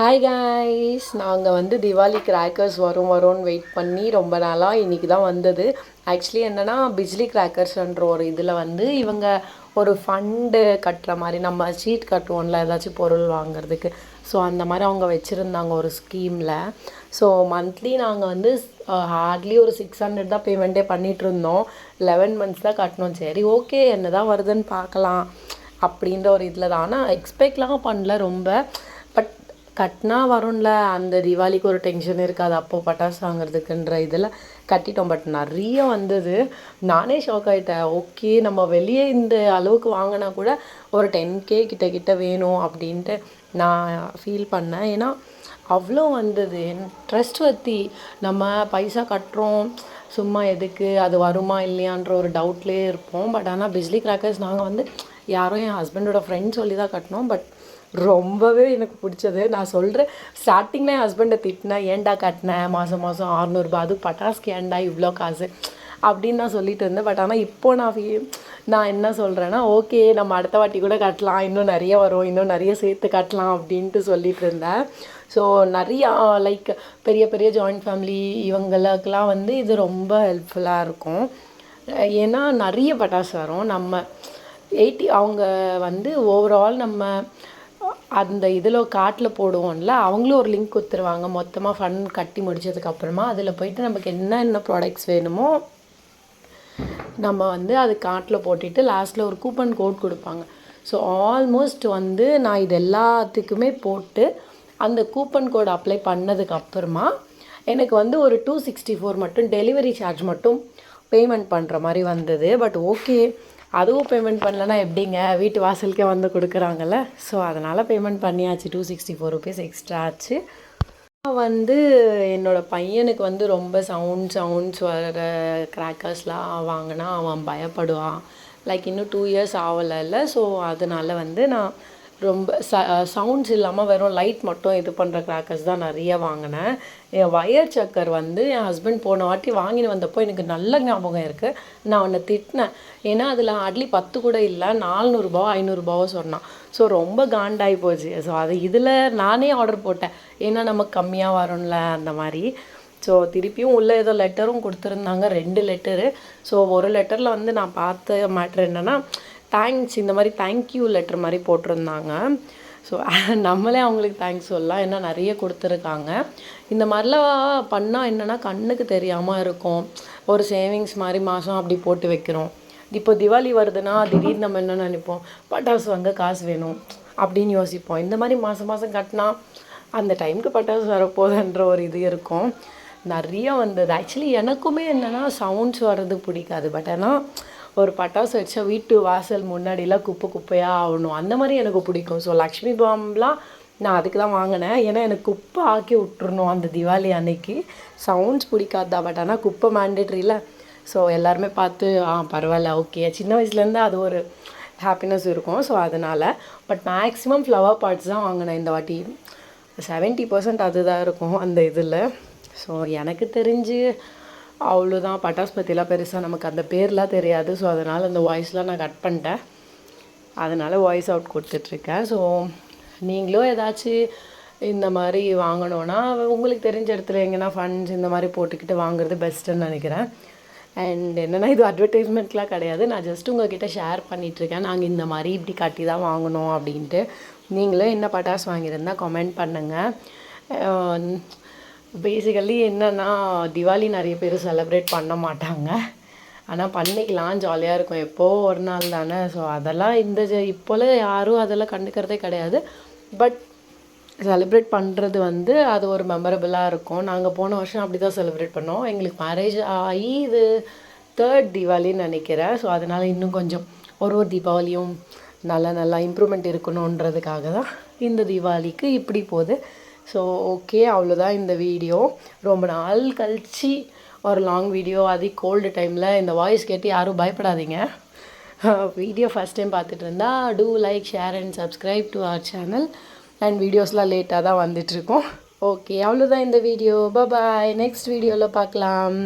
Hi guys நாங்கள் வந்து Diwali crackers வரும் வரும்னு வெயிட் பண்ணி ரொம்ப நாளாக இன்றைக்கி தான் வந்தது. ஆக்சுவலி என்னென்னா பிஜ்லி கிராக்கர்ஸ்ன்ற ஒரு இதில் வந்து இவங்க ஒரு ஃபண்டு கட்டுற மாதிரி நம்ம சீட் கட்டுவோம்ல ஏதாச்சும் பொருள் வாங்குறதுக்கு. ஸோ அந்த மாதிரி அவங்க வச்சுருந்தாங்க ஒரு ஸ்கீமில் ஸோ மந்த்லி நாங்கள் வந்து ஹார்ட்லி ஒரு சிக்ஸ் ஹண்ட்ரட் தான் பேமெண்ட்டே பண்ணிகிட்டு இருந்தோம் லெவன் மந்த்ஸ் தான் கட்டணும் சரி ஓகே என்ன தான் வருதுன்னு பார்க்கலாம். அப்படின்ற ஒரு இதில் தான் ஆனால் எக்ஸ்பெக்ட்லாம் பண்ணல ரொம்ப. கட்டினா வரும்ல அந்த தீபாவளிக்கு ஒரு டென்ஷன் இருக்காது அப்போ பட்டாசு வாங்குறதுக்குன்ற இதில் கட்டிட்டோம். பட் நிறைய வந்தது. நானே ஷாக் ஆகிட்டேன் ஓகே நம்ம வெளியே இந்த அளவுக்கு வாங்கினா கூட ஒரு டென் கே கிட்ட கிட்ட வேணும் அப்படின்ட்டு நான் ஃபீல் பண்ணேன். ஏன்னா அவ்வளோ வந்தது. ட்ரஸ்ட் வத்தி நம்ம பைசா கட்டுறோம். சும்மா எதுக்கு? அது வருமா இல்லையான்ற ஒரு டவுட்லேயே இருப்போம். பட் ஆனால் பிஜ்லி கிராக்கர்ஸ் நாங்கள் வந்து யாரும் என் ஹஸ்பண்டோட ஃப்ரெண்ட் சொல்லி தான் கட்டினோம். பட் ரொம்பவே எனக்கு பிடிச்சது. நான் சொல்கிறேன் ஸ்டார்டிங்கில் என் ஹஸ்பண்டை திட்டினேன் ஏன்டா கட்டினேன் மாதம் மாதம் அறநூறுபா அது பட்டாஸ்க்கு ஏன்டா இவ்வளோ காசு? அப்படின்னு நான் சொல்லிட்டு இருந்தேன். பட் ஆனால் இப்போ நான் ஃபீ நான் என்ன சொல்கிறேன்னா ஓகே நம்ம அடுத்த வாட்டி கூட கட்டலாம். இன்னும் நிறைய வரும். இன்னும் நிறைய சேர்த்து கட்டலாம். அப்படின்ட்டு சொல்லிட்டு இருந்தேன். ஸோ நிறையா லைக் பெரிய பெரிய ஜாயிண்ட் ஃபேமிலி இவங்களுக்கெல்லாம் வந்து இது ரொம்ப ஹெல்ப்ஃபுல்லாக இருக்கும். ஏன்னா நிறைய பட்டாசு வரும். நம்ம எயிட்டி அவங்க வந்து ஓவரால் நம்ம அந்த இதில் காட்டில் போடுவோம்ல அவங்களும் ஒரு லிங்க் கொடுத்துருவாங்க. மொத்தமாக ஃபண்ட் கட்டி முடிச்சதுக்கப்புறமா அதில் போயிட்டு நமக்கு என்ன என்ன ப்ராடக்ட்ஸ் வேணுமோ நம்ம வந்து அது காட்டில் போட்டுட்டு லாஸ்ட்டில் ஒரு கூப்பன் கோட் கொடுப்பாங்க. ஸோ ஆல்மோஸ்ட் வந்து நான் இது எல்லாத்துக்குமே போட்டு அந்த கூப்பன் கோட் அப்ளை பண்ணதுக்கப்புறமா எனக்கு வந்து ஒரு டூ சிக்ஸ்டி ஃபோர் மட்டும் டெலிவரி சார்ஜ் மட்டும் பேமெண்ட் பண்ணுற மாதிரி வந்தது. பட் ஓகே அதுவும் பேமெண்ட் பண்ணலன்னா எப்படிங்க? வீட்டு வாசலுக்கே வந்து கொடுக்குறாங்கல்ல. ஸோ அதனால் பேமெண்ட் பண்ணியாச்சு. Two sixty four rupees extra ஆச்சு வந்து என்னோடய பையனுக்கு வந்து ரொம்ப சவுண்ட் சவுண்ட்ஸ் வர கிராக்கர்ஸ்லாம் வாங்கினா அவன் பயப்படுவான். லைக் இன்னும் டூ இயர்ஸ் ஆகலைல்ல ஸோ அதனால் வந்து நான் ரொம்ப ச சவுண்ட்ஸ் இல்லாமல் வெறும் லைட் மட்டும் இது பண்ணுற கிராக்கர்ஸ் தான் நிறைய வாங்கினேன். என் வயர் சக்கர் வந்து என் ஹஸ்பண்ட் போன வாட்டி வாங்கின்னு வந்தப்போ எனக்கு நல்ல ஞாபகம் இருக்குது நான் அவனை திட்டினேன். ஏன்னா அதில் அட்லி பத்து கூட இல்லை நானூறுபாவோ ஐநூறுரூபாவோ சொன்னான். ஸோ ரொம்ப காண்டாகி போச்சு. ஸோ அது இதில் நானே ஆர்டர் போட்டேன். ஏன்னா நமக்கு கம்மியாக வரும்ல அந்த மாதிரி. ஸோ திருப்பியும் உள்ளே ஏதோ லெட்டரும் கொடுத்துருந்தாங்க. ரெண்டு லெட்டரு ஸோ ஒரு லெட்டரில் வந்து நான் பார்த்த மேட்ரு என்னென்னா தேங்க்ஸ் இந்த மாதிரி தேங்க்யூ லெட்டர் மாதிரி போட்டிருந்தாங்க. ஸோ நம்மளே அவங்களுக்கு தேங்க்ஸ் சொல்லலாம். ஏன்னா நிறைய கொடுத்துருக்காங்க. இந்த மாதிரிலாம் பண்ணால் என்னென்னா கண்ணுக்கு தெரியாமல் இருக்கும். ஒரு சேவிங்ஸ் மாதிரி மாதம் அப்படி போட்டு வைக்கிறோம். இப்போ திவாலி வருதுன்னா திடீர்னு நம்ம என்ன நினைப்போம்? பட்டாசு வாங்க காசு வேணும். அப்படின்னு யோசிப்போம். இந்த மாதிரி மாதம் மாதம் கட்டினா அந்த டைமுக்கு பட்டாசு வரப்போகுதுன்ற ஒரு இது இருக்கும். நிறைய வந்தது. ஆக்சுவலி எனக்குமே என்னென்னா சவுண்ட்ஸ் வர்றது பிடிக்காது. பட் ஆனால் ஒரு பட்டாசு வச்சா வீட்டு வாசல் முன்னாடிலாம் குப்பை குப்பையாக ஆகணும் அந்த மாதிரி எனக்கு பிடிக்கும். ஸோ லக்ஷ்மி பாம்லாம் நான் அதுக்கு தான் வாங்கினேன். ஏன்னா எனக்கு குப்பை ஆக்கி விட்டுருணும் அந்த திவாலி அன்னைக்கு. சவுண்ட்ஸ் பிடிக்காதா பட் ஆனால் குப்பை மேண்டேட்ரியில் ஸோ எல்லாருமே பார்த்து ஆ பரவாயில்ல ஓகே சின்ன வயசுலேருந்து அது ஒரு ஹாப்பினஸ் இருக்கும். ஸோ அதனால் பட் மேக்ஸிமம் ஃப்ளவர் பார்ட்ஸ் தான் வாங்கினேன் இந்த வாட்டி. செவன்ட்டி பர்சன்ட் அதுதான் இருக்கும் அந்த இதில். ஸோ எனக்கு தெரிஞ்சு அவ்வளோதான் பட்டாஸ் பற்றிலாம் பெருசாக நமக்கு அந்த பேர்லாம் தெரியாது. ஸோ அதனால் அந்த வாய்ஸ்லாம் நான் கட் பண்ணிட்டேன். அதனால் வாய்ஸ் அவுட் கொடுத்துட்ருக்கேன். ஸோ நீங்களும் ஏதாச்சும் இந்த மாதிரி வாங்கணுன்னா உங்களுக்கு தெரிஞ்ச இடத்துல எங்கன்னா ஃபண்ட்ஸ் இந்த மாதிரி போட்டுக்கிட்டு வாங்குறது பெஸ்ட்டுன்னு நினைக்கிறேன். அண்ட் என்னென்னா இது அட்வர்டைஸ்மெண்ட்லாம் கிடையாது. நான் ஜஸ்ட் உங்ககிட்ட ஷேர் பண்ணிகிட்ருக்கேன் நாங்கள் இந்த மாதிரி இப்படி கட்டி தான் வாங்கணும் அப்படின்ட்டு. நீங்களும் என்ன பட்டாசு வாங்கியிருந்தால் கமெண்ட் பண்ணுங்கள் பேசிக்கலி என்னென்னா திவாலி நிறைய பேர் செலப்ரேட் பண்ண மாட்டாங்க. ஆனால் பண்ணிக்கலாம் ஜாலியாக இருக்கும். எப்போது ஒரு நாள் தானே. ஸோ அதெல்லாம் இந்த இப்போல்லாம் யாரும் அதெல்லாம் கண்டுக்கிறதே கிடையாது. பட் செலிப்ரேட் பண்ணுறது வந்து அது ஒரு மெமரபிளாக இருக்கும். நாங்கள் போன வருஷம் அப்படி தான் செலிப்ரேட் பண்ணோம். எங்களுக்கு மேரேஜ் ஆகி இது தேர்ட் தீபாவளின்னு நினைக்கிறேன். ஸோ அதனால் இன்னும் கொஞ்சம் ஒரு ஒரு தீபாவளியும் நல்லா நல்லா இம்ப்ரூவ்மெண்ட் இருக்கணுன்றதுக்காக தான் இந்த தீபாவளிக்கு இப்படி போகுது. ஸோ ஓகே அவ்வளோதான் இந்த வீடியோ ரொம்ப நாள் கழித்து ஒரு லாங் வீடியோ அது கோல்டு டைமில் இந்த வாய்ஸ் கேட்டு யாரும் பயப்படாதீங்க. வீடியோ ஃபஸ்ட் டைம் பார்த்துட்டு இருந்தா do like share and subscribe to our channel and வீடியோஸ்லாம் லேட்டாக தான் வந்துட்டுருக்கோம் ஓகே அவ்வளோதான் இந்த வீடியோ பாய் நெக்ஸ்ட் வீடியோவில் பார்க்கலாம்.